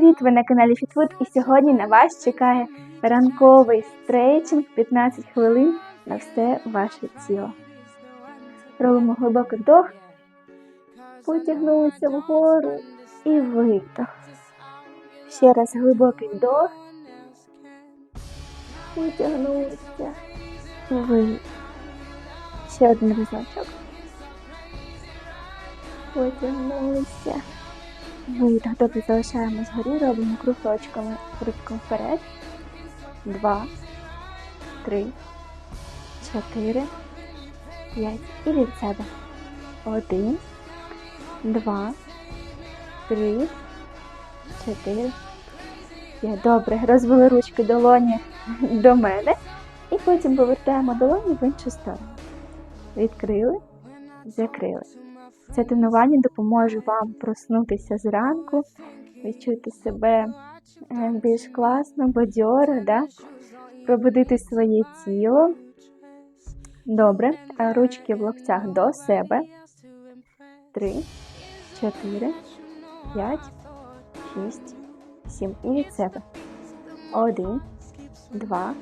привіт! Ви на каналі Фітфуд і сьогодні на вас чекає ранковий стрейчинг 15 хвилин на все ваше тіло. Робимо глибокий вдох, потягнулися вгору і видох. Ще раз глибокий вдох, потягнулися, видох. Ще один разочок. Потягнулися. Видох. Добре, залишаємо згорі, робимо кружочками ручком вперед. Два, три, чотири, п'ять. І від себе. Один, два, три, чотири, п'ять. Добре. Розвели ручки долоні до мене. І потім повертаємо долоні в іншу сторону. Відкрили, закрили. Це тренування допоможе вам проснутися зранку, відчути себе е, більш класно, бадьоро, да? пробудити своє тіло. Добре. Е, Ручки в локтях до себе. Три, чотири, п'ять, шість, сім. І від себе. Один, два,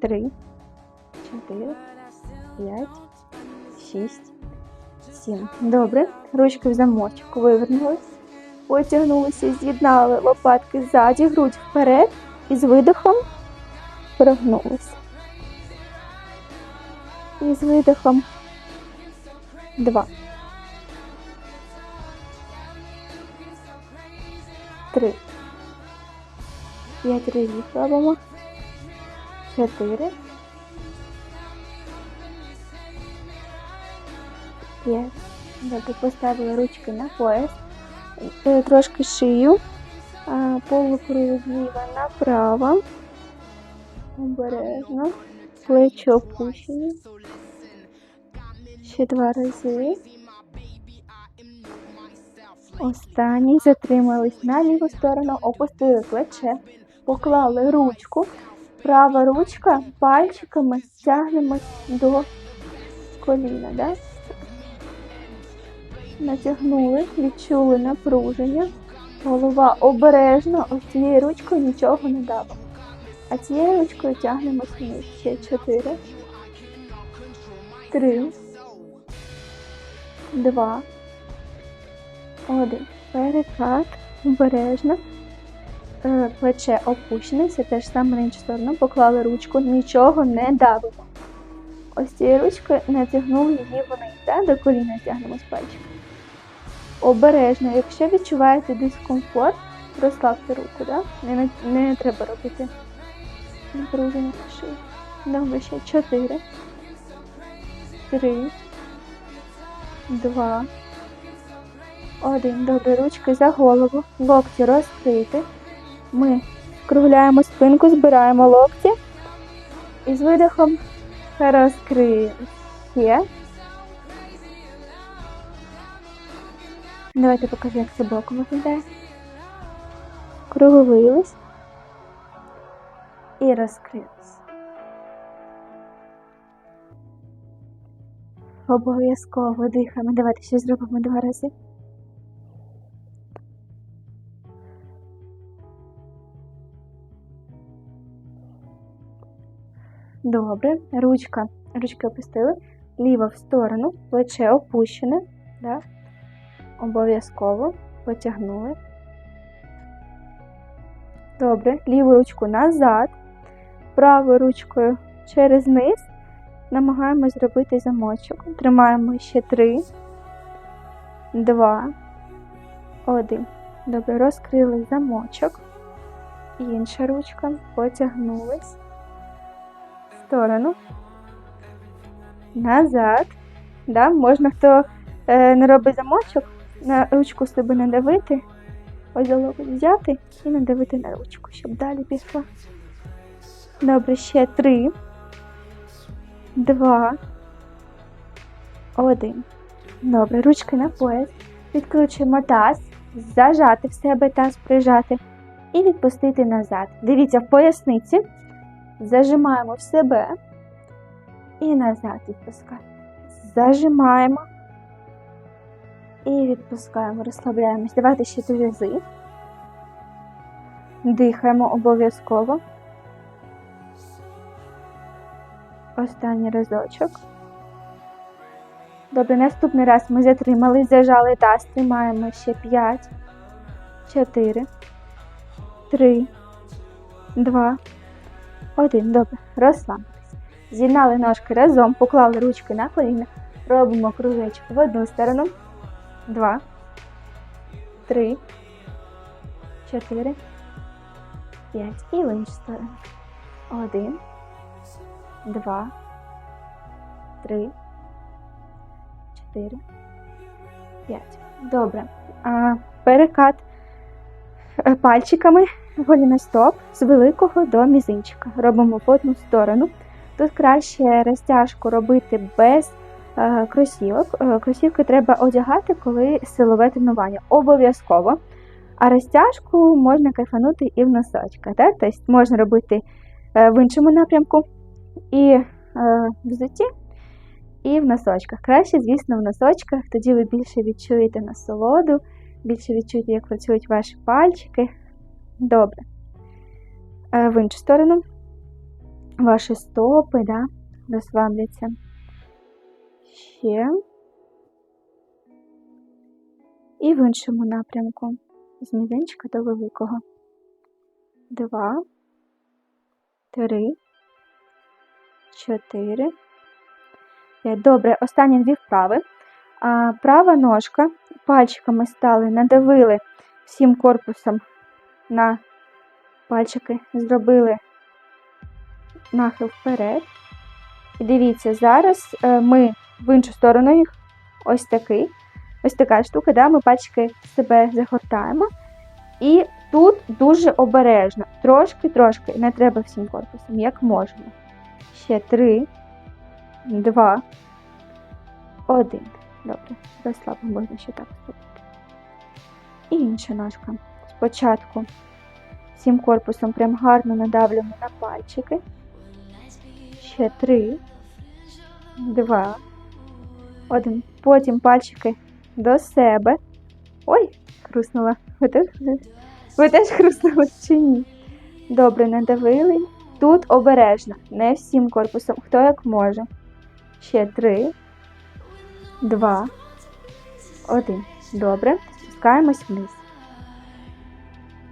три, чотири, п'ять, шість. Сім. Добре. Ручки в замочок вивернулись. Потягнулися, з'єднали лопатки ззаді, грудь вперед і з видохом прогнулися. І з видохом два. Три. П'ять разів робимо. Чотири. П'ять. Добре, поставила ручки на пояс, Е, трошки шию, зліва направо, обережно, плечі опущені. Ще два рази. Останній затримались на ліву сторону, опустили плече, поклали ручку. Права ручка пальчиками стягнемось до коліна. Да? Натягнули, відчули напруження. Голова обережно, ось цією ручкою нічого не давимо. А цією ручкою тягнемо вниз. Ще чотири. Три. Два. Один. Перекат. Обережно. Е, Плече опущене, це теж саме на іншу сторону. Поклали ручку, нічого не давимо. Ось цією ручкою натягнули її вниз. Да? До коліна тягнемо з пальчиком. Обережно, якщо відчуваєте дискомфорт, розслабте руку, да? не, не треба робити напруження на шиї. Добре, ще 4, 3, 2, 1. Добре, ручки за голову, локті розкриті. Ми скругляємо спинку, збираємо локті і з видихом розкрили. Ще. Давайте покажу, як це боком виглядає. Круговились і розкрились. Обов'язково дихаємо. Давайте ще зробимо два рази. Добре. Ручка. Ручки опустили. Ліво в сторону, плече опущене. Да? Обов'язково потягнули. Добре, ліву ручку назад, правою ручкою через низ. Намагаємось зробити замочок. Тримаємо ще три, два, один. Добре, розкрили замочок. Інша ручка потягнулись. В сторону. Назад. Да? Можна хто е, не робить замочок, на ручку себе надавити, ось за взяти і надавити на ручку, щоб далі пішло. Добре, ще три, два, один. Добре, ручки на пояс. Відкручуємо таз, зажати в себе таз, прижати і відпустити назад. Дивіться, в поясниці зажимаємо в себе і назад відпускаємо. Зажимаємо і відпускаємо, розслабляємось. Давайте ще три рази. Дихаємо обов'язково. Останній разочок. Добре, наступний раз ми затримали, зажали таз, тримаємо ще 5, 4, 3, 2, 1. Добре, розслабились. З'єднали ножки разом, поклали ручки на коліна, робимо кружечок в одну сторону, 2, 3, 4, 5. І в іншу сторону. 1, 2, 3, 4, 5. Добре. А, перекат е, пальчиками голіностоп з великого до мізинчика. Робимо в одну сторону. Тут краще розтяжку робити без кросівок. Е, кросівки треба одягати, коли силове тренування. Обов'язково. А розтяжку можна кайфанути і в носочках. Так? Тобто можна робити е, в іншому напрямку і е, в взутті, і в носочках. Краще, звісно, в носочках, тоді ви більше відчуєте насолоду, більше відчуєте, як працюють ваші пальчики. Добре. Е, В іншу сторону ваші стопи, да, розслабляться. Ще. І в іншому напрямку. З мізинчика до великого. Два, три, чотири, п'ять. Добре, останні дві вправи. А, права ножка. Пальчиками стали, надавили всім корпусом на пальчики, зробили нахил вперед. І дивіться, зараз е, ми в іншу сторону їх ось такий. Ось така штука, да? ми пальчики себе загортаємо. І тут дуже обережно. Трошки-трошки, не треба всім корпусом, як можемо. Ще три, два, один. Добре, розслабимо, можна ще так зробити. І інша ножка. Спочатку всім корпусом прям гарно надавлюємо на пальчики. Ще три, два, один. Потім пальчики до себе. Ой, хруснула. Ви теж, ви теж хруснули чи ні? Добре, надавили. Тут обережно, не всім корпусом, хто як може. Ще три, два, один. Добре. Спускаємось вниз.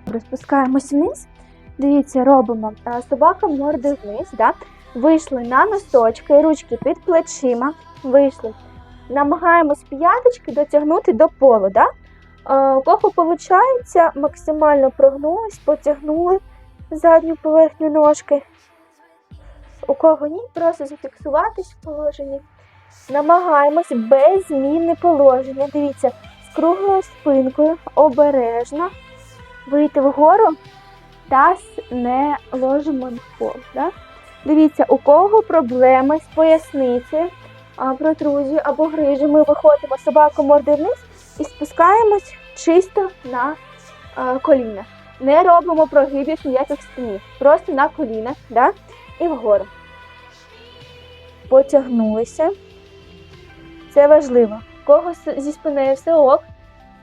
Добре, спускаємось вниз. Дивіться, робимо собака морди вниз. Да? Вийшли на носочки, ручки під плечима. Вийшли. Намагаємось п'яточки дотягнути до полу. У кого виходить, максимально прогнулись, потягнули задню поверхню ножки. У кого ні, просто зафіксуватись в положенні. Намагаємось без зміни положення. Дивіться, з круглою спинкою, обережно вийти вгору, таз не ложимо в пол. Да? Дивіться, у кого проблеми з поясницею, а, протрузією або грижі, ми виходимо собаку морди вниз і спускаємось чисто на а, коліна. Не робимо прогибів ніяких спині. Просто на коліна да? і вгору. Потягнулися. Це важливо. Кого зі спиною все ок,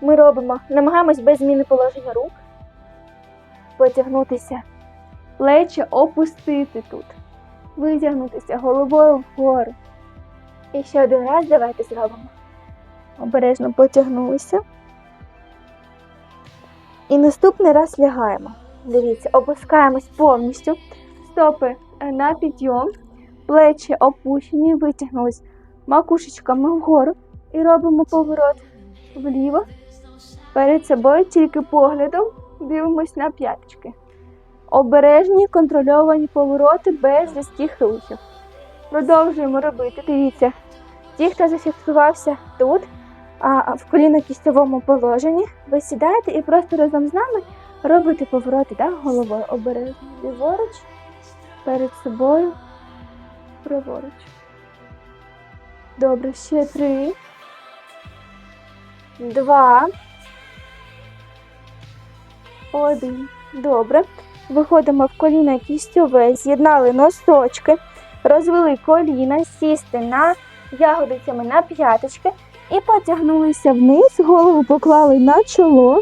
ми робимо, намагаємось без зміни положення рук. Потягнутися. Плечі опустити тут. Витягнутися головою вгору. І ще один раз давайте зробимо. Обережно потягнулися. І наступний раз лягаємо. Дивіться, опускаємось повністю. Стопи е, на підйом, плечі опущені, витягнулись макушечками вгору і робимо поворот вліво. Перед собою тільки поглядом дивимось на п'яточки. Обережні контрольовані повороти без різких рухів. Продовжуємо робити. Дивіться, ті, хто зафіксувався тут, а в коліно-кістьовому положенні, ви сідаєте і просто разом з нами робите повороти да, головою обережно. Ліворуч, перед собою, праворуч. Добре, ще три. Два. Один. Добре. Виходимо в коліно кістьове, з'єднали носочки, розвели коліна, сісти на ягодицями на п'яточки і потягнулися вниз, голову поклали на чоло,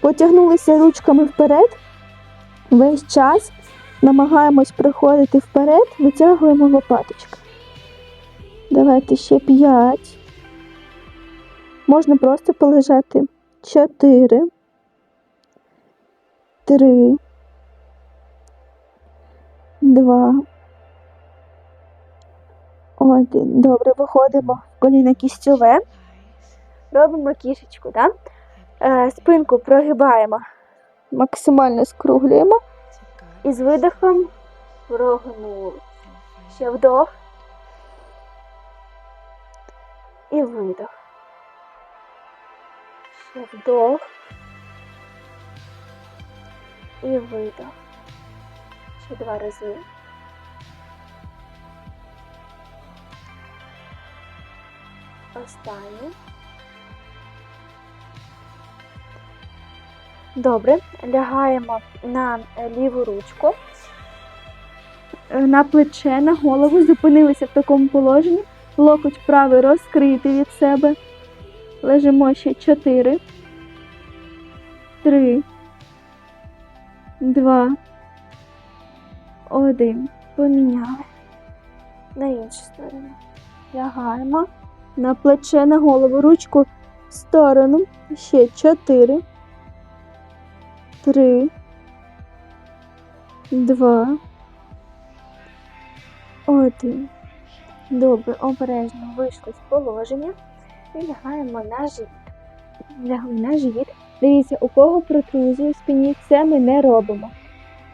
потягнулися ручками вперед Весь час намагаємось проходити вперед, витягуємо лопаточки. Давайте ще п'ять. Можна просто полежати. Чотири. Три. Два. Один. Добре, виходимо в коліно кістьове. Робимо кішечку, так? Е, спинку прогибаємо, максимально скруглюємо. І з видихом прогнули. Ще вдох. І видох. Ще вдох. І видох. Ще два рази. Останній. Добре, лягаємо на ліву ручку, Е, на плече, на голову, зупинилися в такому положенні. Локоть правий розкритий від себе. Лежимо ще 4, 3, 2, 1. Поміняли. На іншу сторону. Лягаємо. На плече, на голову, ручку в сторону. Ще 4, три, два, один. Добре, обережно вийшли з положення і лягаємо на живіт. Лягли на живіт. Дивіться, у кого протрузія в спині, це ми не робимо.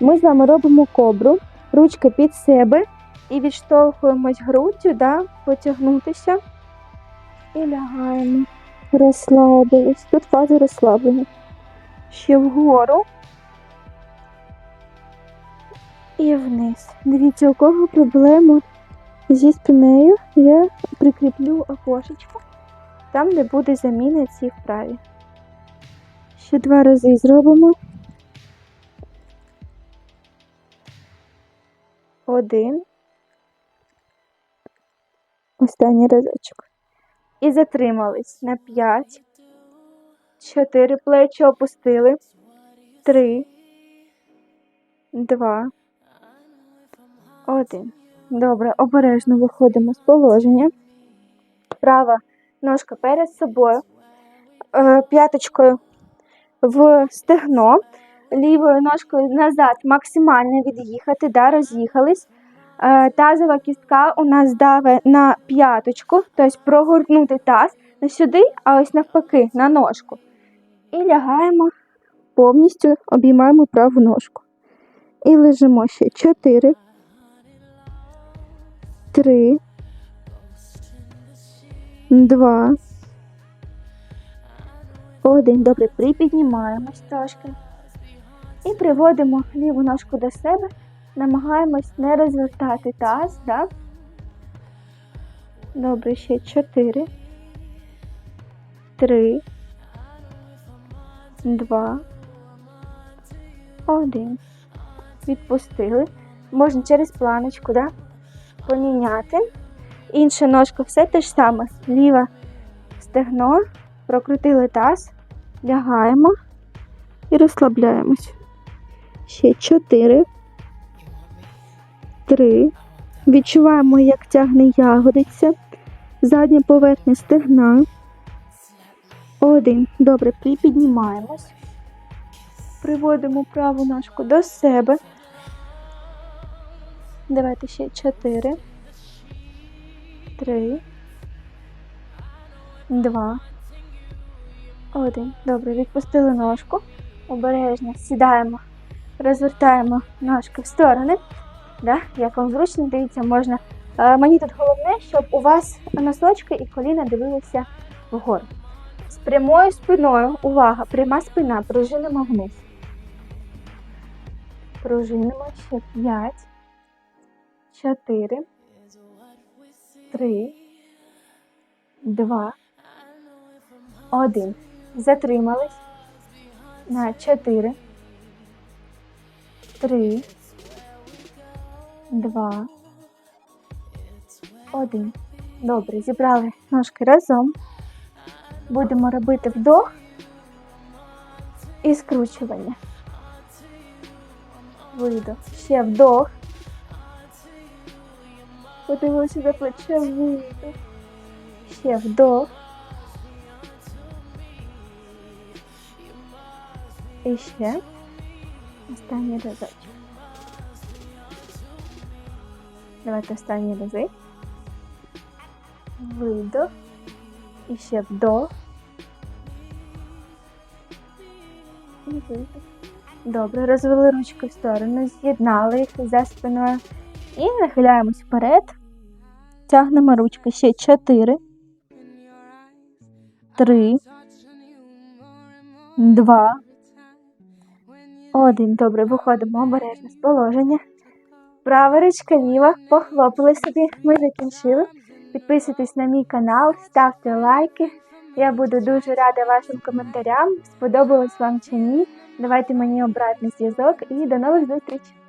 Ми з вами робимо кобру, ручки під себе і відштовхуємось груддю, да, потягнутися і лягаємо. Розслабились. Тут фаза розслаблення ще вгору і вниз. Дивіться, у кого проблема зі спинею, я прикріплю окошечко там, де буде заміна цій вправі. Ще два рази зробимо. Один. Останній разочок. І затримались на п'ять. Чотири плечі опустили. Три. Два. Один. Добре, обережно виходимо з положення. Права ножка перед собою. Е, П'яточкою в стегно. Лівою ножкою назад максимально від'їхати, да, роз'їхались. Е, Тазова кістка у нас даве на п'яточку, тобто прогорнути таз не сюди, а ось навпаки, на ножку. І лягаємо повністю обіймаємо праву ножку. І лежимо ще 4, 3, 2, 1. Добре, припіднімаємось трошки. І приводимо ліву ножку до себе. Намагаємось не розвертати таз, так? Добре, ще 4, 3, Два. Один. Відпустили. Можна через планочку, да? поміняти. Інша ножка все те ж саме. Ліва стегно. Прокрутили таз. Лягаємо і розслабляємось. Ще чотири. Три. Відчуваємо, як тягне ягодиця. Задня поверхня стегна. Один. Добре, припіднімаємось. Приводимо праву ножку до себе. Давайте ще чотири. Три. Два. Один. Добре, відпустили ножку. Обережно сідаємо, розвертаємо ножки в сторони. Да? Як вам зручно, дивіться, можна. Е, Мені тут головне, щоб у вас носочки і коліна дивилися вгору. З прямою спиною. Увага! Пряма спина. Пружинимо вниз. Пружинимо ще 5, 4, 3, 2, 1. Затримались. На 4, 3, 2, 1. Добре, зібрали ножки разом. Будемо робити вдох і скручування. Видох. Ще вдох. Подивилися за плече, видох. Ще вдох. І ще. Останній разочок. Давайте останні рази. Видох. І ще вдох. І видох. Добре, розвели ручки в сторону, з'єднали їх за спиною. І нахиляємось вперед. Тягнемо ручки. Ще чотири. Три. Два. Один. Добре, виходимо обережно з положення. Права ручка ліва, похлопали собі. Ми закінчили. Підписуйтесь на мій канал, ставте лайки. Я буду дуже рада вашим коментарям. Сподобалось вам чи ні. Давайте мені обратний зв'язок і до нових зустрічей!